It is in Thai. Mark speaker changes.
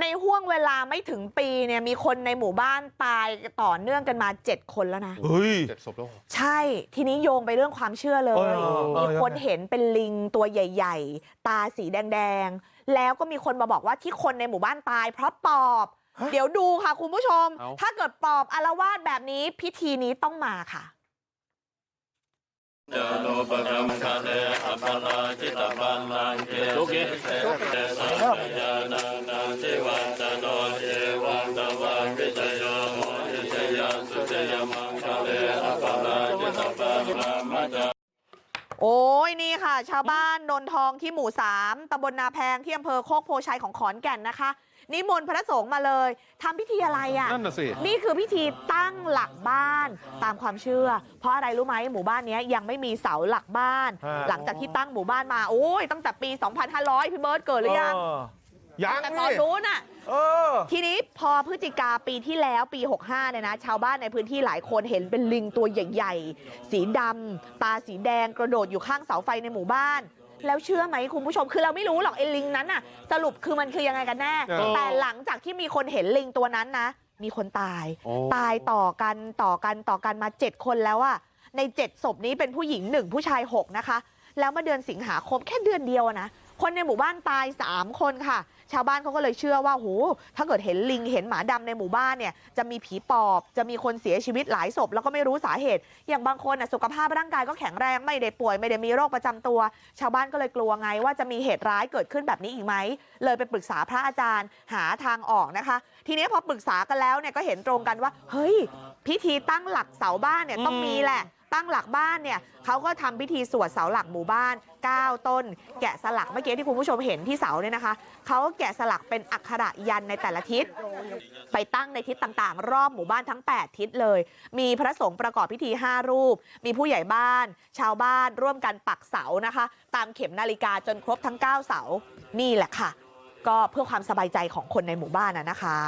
Speaker 1: ในห่วงเวลาไม่ถึงปีเนี่ยมีคนในหมู่บ้านตายต่อเนื่องกันมา7คนแล้วนะ
Speaker 2: เฮ้ย
Speaker 3: เจ็ดศพแล้วเหรอ
Speaker 1: ใช่ทีนี้โยงไปเรื่องความเชื่อเลย
Speaker 2: เออเออ
Speaker 1: มีคน
Speaker 2: ยังไง
Speaker 1: เห็นเป็นลิงตัวใหญ่ๆตาสีแดงๆแล้วก็มีคนมาบอกว่าที่คนในหมู่บ้านตายเพราะปอบเดี๋ยวดูค่ะคุณผู้ชม
Speaker 3: เอ้า
Speaker 1: ถ้าเกิดปอบอารวาสแบบนี้พิธีนี้ต้องมาค่ะ
Speaker 4: จโนปกรรมคาเตอัปปลาจิตปันลังเกสุเตเตสัพพยาน สุจยมังคาเตอัปปลาจิตปันลังมัจจ
Speaker 1: โอ้ยนี่ค่ะ ชาวบ้านนนทองที่หมู่สามตำบลนาแพงที่อำเภอโคกโพชัยของขอนแก่นนะคะ นิมนต์พระสงฆ์มาเลยทำพิธีอะไรอะ
Speaker 3: นั่นน่ะสิ
Speaker 1: นี่คือพิธีตั้งหลักบ้านตามความเชื่อ เพราะอะไรรู้ไหมหมู่บ้านเนี้ยยังไม่มีเสาหลักบ้าน
Speaker 2: ฮะ
Speaker 1: หลังจากที่ตั้งหมู่บ้านมาโอ้ยตั้งแต่ปี 2500 พี่เบิร์ตเกิดหรือยัง
Speaker 2: เออยัง
Speaker 1: แต่ต
Speaker 2: นี่
Speaker 1: อนนู้นน่ะ
Speaker 2: เออ
Speaker 1: ทีนี้พอพฤศจิกาปีที่แล้วปี65เนี่ยนะชาวบ้านในพื้นที่หลายคนเห็นเป็นลิงตัวใหญ่ๆสีดำตาสีแดงกระโดดอยู่ข้างเสาไฟในหมู่บ้านแล้วเชื่อไหมคุณผู้ชมคือเราไม่รู้หรอกไอ้ลิงนั้นน่ะสรุปคือมันคือยังไงกันแน่
Speaker 3: เออ
Speaker 1: แต่หลังจากที่มีคนเห็นลิงตัวนั้นนะ มีคนตาย
Speaker 3: โอ้
Speaker 1: ตายต่อกันต่อกันต่อกันมา 7 คนแล้วอะใน 7 ศพนี้เป็นผู้หญิง 1 ผู้ชาย 6 นะคะ แล้วเมื่อเดือนสิงหาคมแค่เดือนเดียวอะนะ คนในหมู่บ้านตาย3คนค่ะ ชาวบ้านเขาก็เลยเชื่อว่าโหถ้าเกิดเห็นลิงเห็นหมาดำในหมู่บ้านเนี่ยจะมีผีปอบจะมีคนเสียชีวิตหลายศพแล้วก็ไม่รู้สาเหตุ อย่างบางคนน่ะสุขภาพร่างกายก็แข็งแรงไม่ได้ป่วยไม่ได้มีโรคประจำตัว ชาวบ้านก็เลยกลัวไงว่าจะมีเหตุร้ายเกิดขึ้นแบบนี้อีกไหมเลยไปปรึกษาพระอาจารย์หาทางออกนะคะ ทีนี้พอปรึกษากันแล้วเนี่ยก็เห็นตรงกันว่า เฮ้ย พิธีตั้งหลักเสาบ้านเนี่ยต้องมีแหละ ตั้งหลักบ้านเนี่ยเขาก็ทำพิธีสวดเสาหลักหมู่บ้าน9ต้น แกะสลักเมื่อกี้ที่คุณผู้ชมเห็นที่เสาเนี่ยนะคะเขาก็แกะสลักเป็นอักขระยันในแต่ละทิศไปตั้งในทิศต่างๆ รอบหมู่บ้านทั้ง 8 ทิศเลย มีพระสงฆ์ประกอบพิธี 5 รูป มีผู้ใหญ่บ้าน ชาวบ้านร่วมกันปักเสานะคะ ตามเข็มนาฬิกาจนครบทั้ง 9 เสานี่แหละค่ะ ก็เพื่อความสบายใจของคนในหมู่บ้านนะคะ